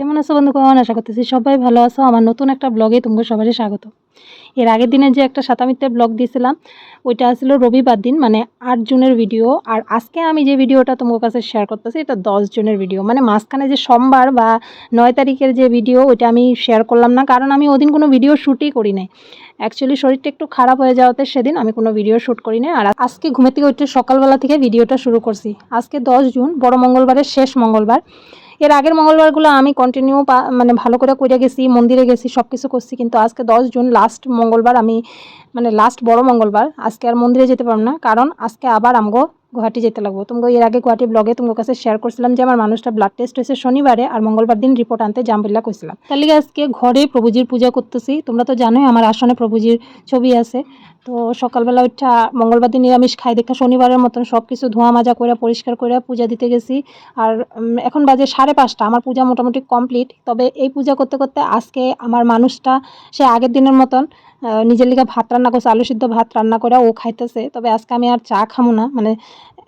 কেমন আছো বন্ধুগণ আশা করতেছি সবাই ভালো আছো। আমার নতুন একটা ব্লগে তোমাকে সবারই স্বাগত। এর আগের দিনে যে একটা সাতামিত্রের ব্লগ দিয়েছিলাম, ওইটা আসলে রবিবার দিন মানে আট জুনের ভিডিও আর আজকে আমি যে ভিডিওটা তোমার কাছে শেয়ার করতেছি, এটা দশ জনের ভিডিও মানে মাঝখানে যে সোমবার বা নয় তারিখের যে ভিডিও ওইটা আমি শেয়ার করলাম না। কারণ আমি ওদিন কোনো ভিডিও শ্যুটই করি নাই। অ্যাকচুয়ালি শরীরটা একটু খারাপ হয়ে যাওয়াতে সেদিন আমি কোনো ভিডিও শ্যুট করি না আর আজকে ঘুমে থেকে উঠে সকালবেলা থেকে ভিডিওটা শুরু করছি। আজকে দশ জুন, বড় মঙ্গলবারের শেষ মঙ্গলবার। এর আগের মঙ্গলবারগুলো আমি কন্টিনিউ মানে ভালো করে করে গেছি, মন্দিরে গেছি সব কিছু করছি, কিন্তু আজকে দশ জুন লাস্ট মঙ্গলবার আমি মানে লাস্ট বড় মঙ্গলবার, আজকে আর মন্দিরে যেতে পারব না, কারণ আজকে আবার আমগো গুয়াহাটি যেতে লাগবো। তুমি এর আগে গুয়াহাটি ব্লগে তোমার কাছে শেয়ার করছিলাম যে আমার মানুষটা ব্লাড টেস্ট হয়েছে শনিবারে আর মঙ্গলবার দিন রিপোর্ট আনতে জাম বললা কইছিলাম। তার লিগে আজকে ঘরে প্রভুজির পূজা করতেছি? তোমরা তো জানোই আমার আসনে প্রভুজির ছবি আছে। তো সকালবেলা ওইটা মঙ্গলবার দিন নিরামিষ খাই দেখা শনিবারের মতন সব কিছু ধোয়া মাজা করে পরিষ্কার করে পূজা দিতে গেছি। আর এখন বাজে সাড়ে পাঁচটা। আমার পূজা মোটামুটি কমপ্লিট তবে এই পূজা করতে করতে আজকে আমার মানুষটা, সে আগের দিনের মতন নিজের লিগে ভাত রান্না করছে, আলু সিদ্ধ ভাত রান্না করে ও খাইতেছে, তবে আজকে আমি আর চা খামো না মানে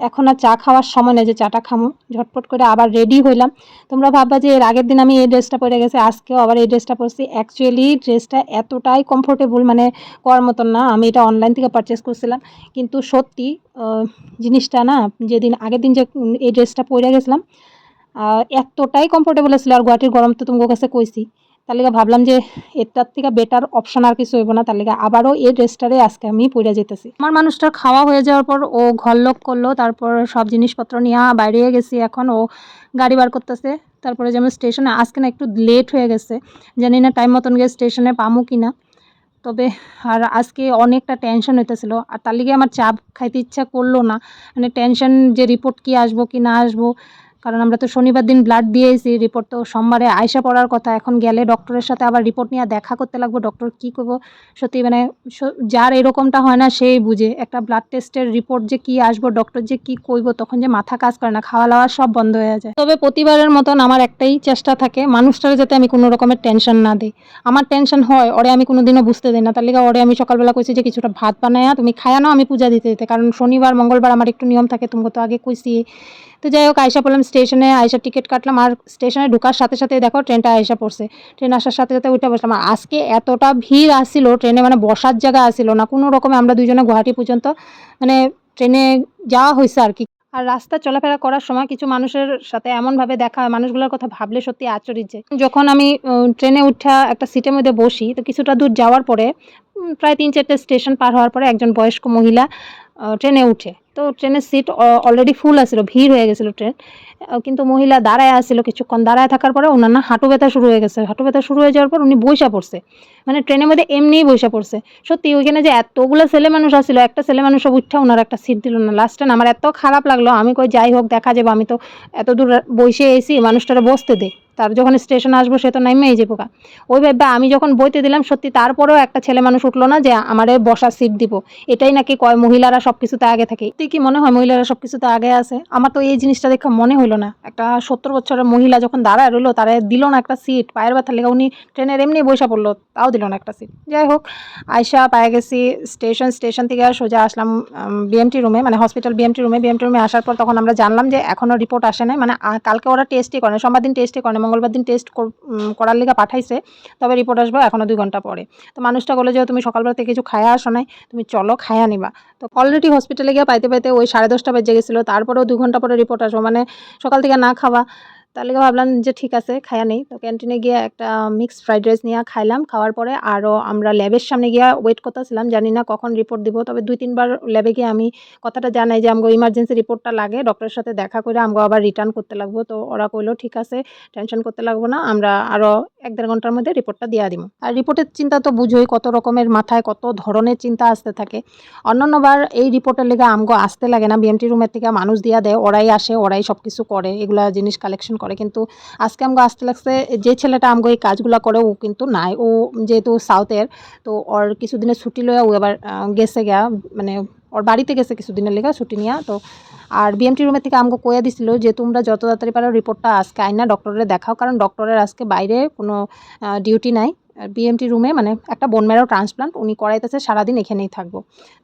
এখন আর চা খাওয়ার সময় নেই যে চাটা খামো। ঝটপট করে আবার রেডি হইলাম। তোমরা ভাববা যে এর আগের দিন আমি এই ড্রেসটা পরে গেছি, আজকেও আবার এই ড্রেসটা পরছি। অ্যাকচুয়ালি ড্রেসটা এতটাই কমফোর্টেবল মানে করার মতন না, আমি এটা অনলাইন থেকে পারচেস করছিলাম। কিন্তু সত্যি জিনিসটা না, যেদিন, আগের দিন যে এই ড্রেসটা পরে গেছিলাম এতটাই কমফোর্টেবল ছিল। আর গুয়াহাটির গরম তো তোমার কাছে কইছি। তার লিগে ভাবলাম যে এটার থেকে বেটার অপশন আর কিছু হইব না। তার লিগে আবারও এই ড্রেসটারে আজকে আমি পরে যেতেছি আমার মানুষটার খাওয়া হয়ে যাওয়ার পর ও ঘর লোক করল, তারপর সব জিনিসপত্র নিয়ে বাইরে গেছি, এখন ও গাড়ি বার করতেছে। তারপরে যেমন স্টেশনে আজকে না একটু লেট হয়ে গেছে, জানি না টাইম মতন গিয়ে স্টেশনে পামু কি না তবে আর আজকে অনেকটা টেনশন হইতেছিল, আর তার লিগে আমার চাপ খাইতে ইচ্ছা করল না। মানে টেনশন যে রিপোর্ট কি আসব কি না আসব কারণ আমরা তো শনিবার দিন ব্লাড দিয়েছি রিপোর্ট তো সোমবারে আয়সা পড়ার কথা। এখন গেলে ডক্টরের সাথে আবার রিপোর্ট নিয়ে দেখা করতে লাগবে ডক্টর কী করব? সত্যি মানে যার এরকমটা হয় না, সেই বুঝে। একটা ব্লাড টেস্টের রিপোর্ট যে কি আসব ডক্টর যে কি কইব তখন যে মাথা কাজ করে না খাওয়া দাওয়া সব বন্ধ হয়ে যায়। তবে প্রতিবারের মতন আমার একটাই চেষ্টা থাকে, মানুষটারে যাতে আমি কোনো রকমের টেনশন না দিই। আমার টেনশন হয়, ওরে আমি কোনোদিনও বুঝতে দিই না। তার লিগে ওরে আমি সকালবেলা কইছি যে, কিছুটা ভাত বানায়া, তুমি খায়া নাও, আমি পূজা দিতে দিতে। কারণ শনিবার, মঙ্গলবার আমার একটু নিয়ম থাকে তুমি তো আগে কইছি। তো যাই হোক আয়সা পড়লাম স্টেশনে আয়সা টিকিট কাটলাম আর স্টেশনে ঢোকার সাথে সাথে দেখো ট্রেনটা আয়সা পড়ছে। ট্রেন আসার সাথে সাথে উঠে বসলাম। আর আজকে এতটা ভিড় আসছিল ট্রেনে মানে বসার জায়গা আসছিল না। কোনো রকমে আমরা দুজনে গুয়াহাটি পর্যন্ত মানে ট্রেনে যাওয়া হয়েছে আর কি। আর রাস্তা চলাফেরা করার সময় কিছু মানুষের সাথে এমনভাবে দেখা হয়, মানুষগুলোর কথা ভাবলে সত্যি আচরিত যায় যখন আমি ট্রেনে উঠা একটা সিটের মধ্যে বসি, তো কিছুটা দূর যাওয়ার পরে প্রায় তিন চারটে স্টেশন পার হওয়ার পরে একজন বয়স্ক মহিলা ট্রেনে উঠে। তো ট্রেনের সিট অলরেডি ফুল আছিল, ভিড় হয়ে গেছিল ট্রেন। কিন্তু মহিলা দাঁড়ায় আসছিল কিছুক্ষণ, দাঁড়ায় থাকার পরে ওনার না হাঁটু ব্যথা শুরু হয়ে গেছে। হাঁটু ব্যথা শুরু হয়ে যাওয়ার পর উনি বৈশা পড়ছে। মানে ট্রেনের মধ্যে এমনিই বৈশা পড়ছে। সত্যি ওইখানে যে এতগুলো ছেলে মানুষ আসছিল একটা ছেলে মানুষ উঠে ওনার একটা সিট দিল না। লাস্টে আমার এত খারাপ লাগল, আমি কই যাই হোক, দেখা যাবে, আমি তো এত দূর বসে এসি মানুষটারে বসতে দে। তার যখন স্টেশন আসব সে তো নাইমেই যাব গা ওই ভাবে আমি যখন বইতে দিলাম, সত্যি তারপরেও একটা ছেলে মানুষ উঠল না যে আমারে বসার সিট দিব। এটাই নাকি কয়, মহিলারা সব কিছুতে আগে থাকে। তুই কি মনে হয় মহিলারা সব কিছুতে আগে আছে? আমার তো এই জিনিসটা দেখে মনে হইল না। একটা সত্তর বছরের মহিলা যখন দাঁড়ায় রইল, তারা দিল না একটা সিট পায়ের ব্যথা লেগে উনি ট্রেনের এমনি বসে পড়ল, তাও দিল না একটা সিট যাই হোক আয়সা পায়ে গেছি স্টেশন স্টেশন থেকে সোজা আসলাম বিএমটি রুমে মানে হসপিটাল বিএমটি রুমে বিএমটি রুমে আসার পর তখন আমরা জানলাম যে এখনও রিপোর্ট আসে নাই। মানে কালকে ওরা টেস্টই করে সোমবার দিন টেস্টই করে মঙ্গলবার দিন টেস্ট করার লেগে পাঠাইছে, তবে রিপোর্ট আসবে এখনও দুই ঘণ্টা পরে। তো মানুষটা বলে যে, তুমি সকালবেলা থেকে কিছু খায়া আসো নাই, তুমি চলো খায়া নিবা। তো অলরেডি হসপিটালে গিয়ে পাইতে পাইতে ওই সাড়ে দশটা বেজে গেছিল, তারপরেও দুই ঘণ্টা পরে রিপোর্ট আসব। মানে সকাল থেকে না খাওয়া তার লেগে ভাবলাম যে ঠিক আছে, খায়া নেই। তো ক্যান্টিনে গিয়ে একটা মিক্স ফ্রাইড রাইস নিয়ে খাইলাম। খাওয়ার পরে আরও আমরা ল্যাবের সামনে গিয়ে ওয়েট করতেছিলাম। জানি না কখন রিপোর্ট দিব, তবে দুই, তিনবার ল্যাবে গিয়ে আমি কথাটা জানাই যে আমাকে ইমার্জেন্সি রিপোর্টটা লাগে। ডক্টরের সাথে দেখা করে আমাকে আবার রিটার্ন করতে লাগবো। তো ওরা কইলো, ঠিক আছে টেনশন করতে লাগবো না। আমরা আরও এক দেড় ঘণ্টার মধ্যে রিপোর্টটা দিয়ে দিব আর রিপোর্টের চিন্তা তো বুঝোই, কত রকমের মাথায় কত ধরনের চিন্তা আসতে থাকে। অন্যান্যবার এই রিপোর্টের লেগে আমগো আসতে লাগে না বিএমটি রুমের থেকে মানুষ দিয়া দেয়, ওরাই আসে, ওরাই সব কিছু করে, এগুলা জিনিস কালেকশন করে। কিন্তু আজকে আমগো আসতে লাগছে, যে ছেলেটা আমগো এই কাজগুলো করে, ও কিন্তু নাই। ও যেহেতু সাউথের তো ওর কিছুদিনের ছুটি লয়ে ও এবার গেছে গা মানে ওর বাড়িতে গেছে কিছুদিনের লেগে ছুটি নিয়ে, তো আর বিএমটি রুমের থেকে আমাকে কয়ে দিছিল যে, তোমরা যত তাড়াতাড়ি পারো রিপোর্টটা আজকে আইনা ডক্টরের দেখাও, কারণ ডক্টরের আজকে বাইরে কোনো ডিউটি নাই। বিএমটি রুমে মানে একটা বোন ম্যারো ট্রান্সপ্লান্ট উনি করাইতেছে, সারাদিন এখানেই থাকব।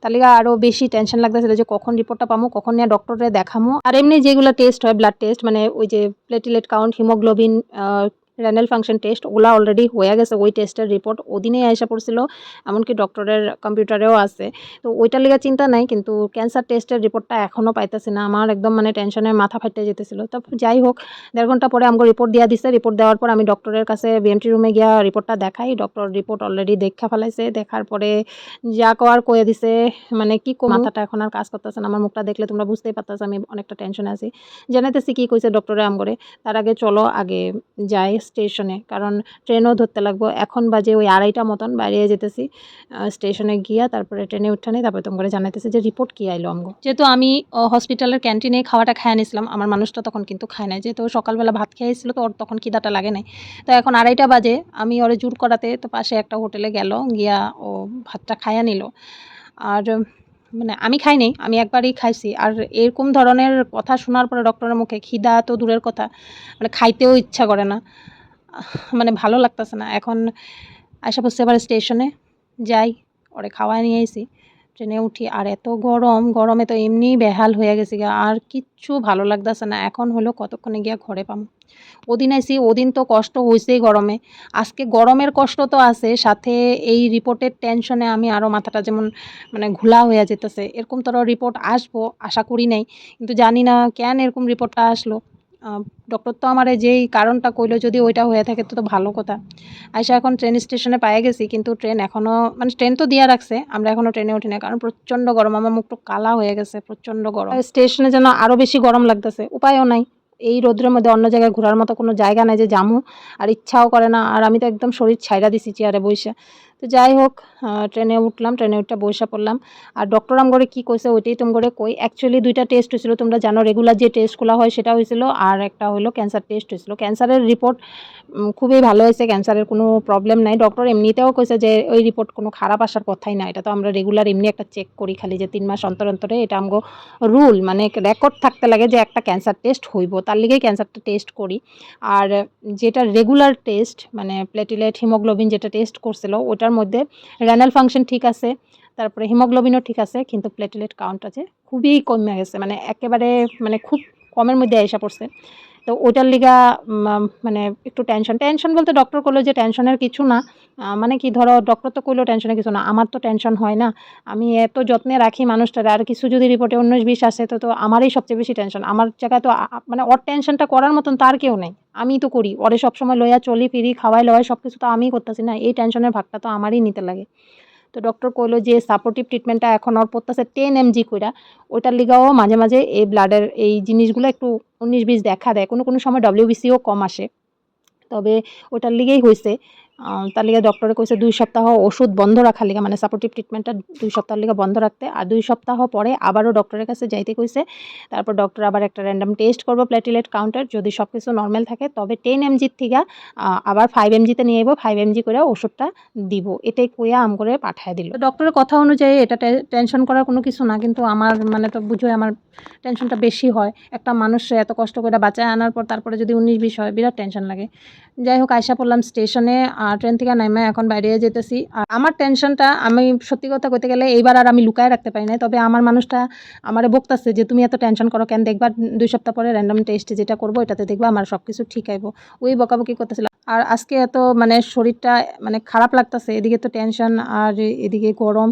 তাহলে আরও বেশি টেনশন লাগতেছিল যে, কখন রিপোর্টটা পাবো কখন নিয়ে ডক্টরে দেখামো? আর এমনি যেগুলো টেস্ট হয় ব্লাড টেস্ট মানে ওই যে platelet count haemoglobin renal function test ওগুলা অলরেডি হয়ে গেছে, ওই টেস্টের রিপোর্ট ওদিনেই আইসা পড়ছিল, এমনকি ডক্টরের কম্পিউটারেও আছে। তো ওইটার লেগে চিন্তা নাই, কিন্তু ক্যান্সার টেস্টের রিপোর্টটা এখনও পাইতেছি না, আমার একদম মানে টেনশনে মাথা ফাটতে যেতেছিল। তো যাই হোক, দেড় ঘণ্টা পরে আমাকে রিপোর্ট দিয়া দিছে রিপোর্ট দেওয়ার পর আমি ডক্টরের কাছে বিএমটি রুমে গিয়া রিপোর্টটা দেখাই ডক্টর রিপোর্ট অলরেডি দেখা ফেলাইছে, দেখার পরে যা কওয়ার কয়ে দিছে মানে কি মাথাটা এখন আর কাজ করতেছে না, আমার মুখটা দেখলে তোমরা বুঝতেই পারতেছো, আমি অনেকটা টেনশনে আছি। জানাইতেছি কি কইছে ডক্টরে আম করে তার আগে চলো আগে যাই স্টেশনে, কারণ ট্রেনও ধরতে লাগবো। এখন বাজে ওই আড়াইটা মতন, বাইরে যেতেছি স্টেশনে গিয়া তারপরে ট্রেনে উঠানি তারপরে তোম করে জানাইতেছে যে রিপোর্ট কি আইলো আমগো। যেহেতু আমি হসপিটালের ক্যান্টিনে খাওয়াটা খায় নিয়েছিলাম আমার মানুষটা তখন কিন্তু খায় নাই। যেহেতু সকালবেলা ভাত খেয়েছিল তো ওর তখন খিদাটা লাগে নাই। তো এখন আড়াইটা বাজে, আমি ওরে জোর করাতে তো পাশে একটা হোটেলে গেল, গিয়া ও ভাতটা খাইয়া নিল। আর মানে আমি খাইনি আমি একবারই খাইছি। আর এরকম ধরনের কথা শোনার পরে ডক্টরের মুখে খিদা তো দূরের কথা মানে খাইতেও ইচ্ছা করে না। মানে ভালো লাগতেছে না। এখন আশা পড়ছি এবার স্টেশনে যাই, ওরে খাওয়াই নিয়ে আইসি। ট্রেনে উঠি, আর এত গরম, গরমে তো এমনিই বেহাল হয়ে গেছি আর কিচ্ছু ভালো লাগতেছে না। এখন হলো কতক্ষণে গিয়া ঘরে পাম। ওদিন আইসি, ওদিন তো কষ্ট হয়েছেই গরমে। আজকে গরমের কষ্ট তো আছে, সাথে এই রিপোর্টের টেনশনে আমি আরও মাথাটা যেমন মানে ঘোলা হয়ে যেতেছে। এরকম তোর রিপোর্ট আসব, আশা করি নাই। কিন্তু জানি না কেন এরকম রিপোর্টটা আসলো। ডক্টর তো আমার যেই কারণটা কইলো যদি ওইটা হয়ে থাকে তো তো ভালো কথা। আইসা এখন ট্রেন স্টেশনে পায়ে গেছি কিন্তু ট্রেন এখনও মানে ট্রেন তো দিয়া রাখছে, আমরা এখনও ট্রেনে উঠি না কারণ প্রচণ্ড গরম, আমার মুখটা কালা হয়ে গেছে, প্রচণ্ড গরম। স্টেশনে যেন আরও বেশি গরম লাগতেছে, উপায়ও নাই। এই রোদ্রের মধ্যে অন্য জায়গায় ঘোরার মতো কোনো জায়গা নাই যে জামু, আর ইচ্ছাও করে না, আর আমি তো একদম শরীর ছাইরা দিছি চেয়ারে বসে তো যাই হোক ট্রেনে উঠলাম, ট্রেনে উঠে বসে পড়লাম। আর ডক্টর আম করে কী কইছে ওইটাই তোম করে কই। অ্যাকচুয়ালি দুইটা টেস্ট হয়েছিল, তোমরা জানো রেগুলার যে টেস্টগুলো হয় সেটা হয়েছিল, আর একটা হলো ক্যান্সার টেস্ট হয়েছিল। ক্যান্সারের রিপোর্ট খুবই ভালো হয়েছে ক্যান্সারের কোনো প্রবলেম নাই। ডক্টর এমনিতেও কইছে যে ওই রিপোর্ট কোনো খারাপ আসার কথাই না এটা তো আমরা রেগুলার এমনি একটা চেক করি খালি যে তিন মাস অন্তর অন্তরে। এটা আমগো রুল মানে রেকর্ড থাকতে লাগে যে একটা ক্যান্সার টেস্ট হইব, তার লিগেই ক্যান্সারটা টেস্ট করি। আর যেটা রেগুলার টেস্ট মানে প্লেটিলেট হিমোগ্লোবিন যেটা টেস্ট করছিল ওটার মধ্যে রেনাল ফাংশন ঠিক আছে, তারপরে হিমোগ্লোবিনও ঠিক আছে, কিন্তু প্লেটলেট কাউন্ট আছে খুবই কমে গেছে মানে একেবারে মানে খুব কমের মধ্যে এসে পড়ছে। তো ওটার লিগা মানে একটু টেনশন টেনশন বলতে ডক্টর করল যে টেনশনের কিছু না। মানে কি ধরো ডক্টর তো করলেও টেনশনের কিছু না। আমার তো টেনশন হয় না। আমি এত যত্নে রাখি মানুষটার। আর কিছু যদি রিপোর্টে উনিশ বিশ আসে, তো তো আমারই সবচেয়ে বেশি টেনশন আমার জায়গায় তো মানে ওর টেনশনটা করার মতন তার কেউ নেই। আমি তো করি। ওরে সবসময় লইয়া চলি, ফিরি, খাওয়াই, লওয়াই সব কিছু তো আমিই করতেছি না। এই টেনশনের ভাগটা তো আমারই নিতে লাগে। তো ডক্টর কইলো যে সাপোর্টিভ ট্রিটমেন্টটা এখন ওর পড়তেছে টেন এমজি কইরা। ওইটার লিগাও মাঝে মাঝে এই ব্লাডের এই জিনিসগুলো একটু উনিশ বিশ দেখা দেয়। কোনো কোনো সময় ডব্লিউবিসিও কম আসে। তবে ওটার লিগেই হয়েছে তার লিগে ডক্টরে কইছে দুই সপ্তাহ ওষুধ বন্ধ রাখার লিগে মানে সাপোর্টিভ ট্রিটমেন্টটা দুই সপ্তাহের লিগে বন্ধ রাখতে। আর দুই সপ্তাহ পরে আবারও ডক্টরের কাছে যাইতে কইছে। তারপর ডক্টর আবার একটা র্যান্ডাম টেস্ট করব প্লেটিলেট কাউন্টার যদি সব কিছু নর্মাল থাকে, তবে টেন এমজির থেকে আবার ফাইভ এমজিতে নিয়ে যাব ফাইভ এমজি করে ওষুধটা দিব। এটাই কইয়া আম করে পাঠায় দিল। ডক্টরের কথা অনুযায়ী এটা টেনশন করার কোনো কিছু না, কিন্তু আমার মানে তো বুঝোই আমার টেনশনটা বেশি হয়। একটা মানুষ এত কষ্ট করে বাঁচায় আনার পর, তারপরে যদি উনিশ বিশ হয়, বিরাট টেনশন লাগে। যাই হোক আয়সা পড়লাম স্টেশনে ট্রেন থেকে নামে এখন বাইরে যেতেছি। আর আমার টেনশনটা, আমি সত্যি কথা কইতে গেলে এইবার আর আমি লুকায় রাখতে পারি না তবে আমার মানুষটা আমারে বকতাছে যে, তুমি এত টেনশন করো কেন? দেখবা দুই সপ্তাহ পরে র্যান্ডম টেস্টে যেটা করব এটাতে দেখবা আমার সব কিছু ঠিক আইব ওই বকাবকি করতেছিল। আর আজকে এত মানে শরীরটা মানে খারাপ লাগতেছে, এদিকে তো টেনশন আর এদিকে গরম।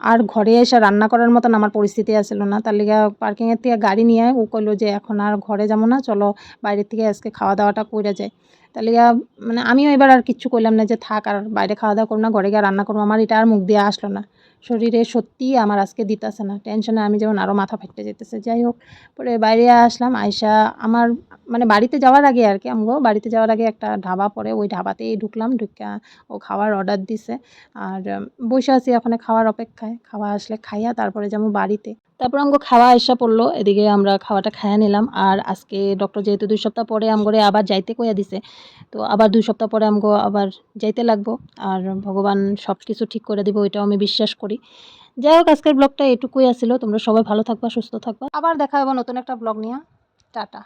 আর ঘরে এসে রান্না করার মতন আমার পরিস্থিতি আসলো না। তার লিগে পার্কিংয়ের থেকে গাড়ি নিয়ে ও কইলো যে, এখন আর ঘরে যাব না, চলো বাইরের থেকে আজকে খাওয়া দাওয়াটা কইরা যায় তার লিগা মানে আমিও এবার আর কিচ্ছু করলাম না যে, থাক, আর বাইরে খাওয়া দাওয়া করব না, ঘরে গিয়ে রান্না করব। আমার এটা আর মুখ দিয়ে আসলো না। শরীরে সত্যিই আমার আজকে দিতেছে না, টেনশনে আমি যেমন আরও মাথা ফেটে যেতেছে। যাই হোক, পরে বাইরে আসলাম আয়সা আমার মানে বাড়িতে যাওয়ার আগে আর কি, আমগো বাড়িতে যাওয়ার আগে একটা ঢাবা পরে, ওই ঢাবাতেই ঢুকলাম ঢুকা ও খাওয়ার অর্ডার দিছে। আর বসে আছি ওখানে খাওয়ার অপেক্ষায়, খাওয়া আসলে খাইয়া তারপরে যেমন বাড়িতে। তারপর আমগো খাওয়া এসে পড়ল, এদিকে আমরা খাওয়াটা খাইয়া নিলাম। আর আজকে ডক্টর যেহেতু দুই সপ্তাহ পরে আমগরে আবার যাইতে কইয়া দিছে, তো আবার দুই সপ্তাহ পরে আমগো আবার যাইতে লাগবো। আর ভগবান সব কিছু ঠিক করে দিব এটাও আমি বিশ্বাস করি। যাই হোক, আজকের ব্লগটা এটুকুই আসিল তোমরা সবাই ভালো থাকবা, সুস্থ থাকবা। আবার দেখা হবে নতুন একটা ব্লগ নিয়ে। টাটা।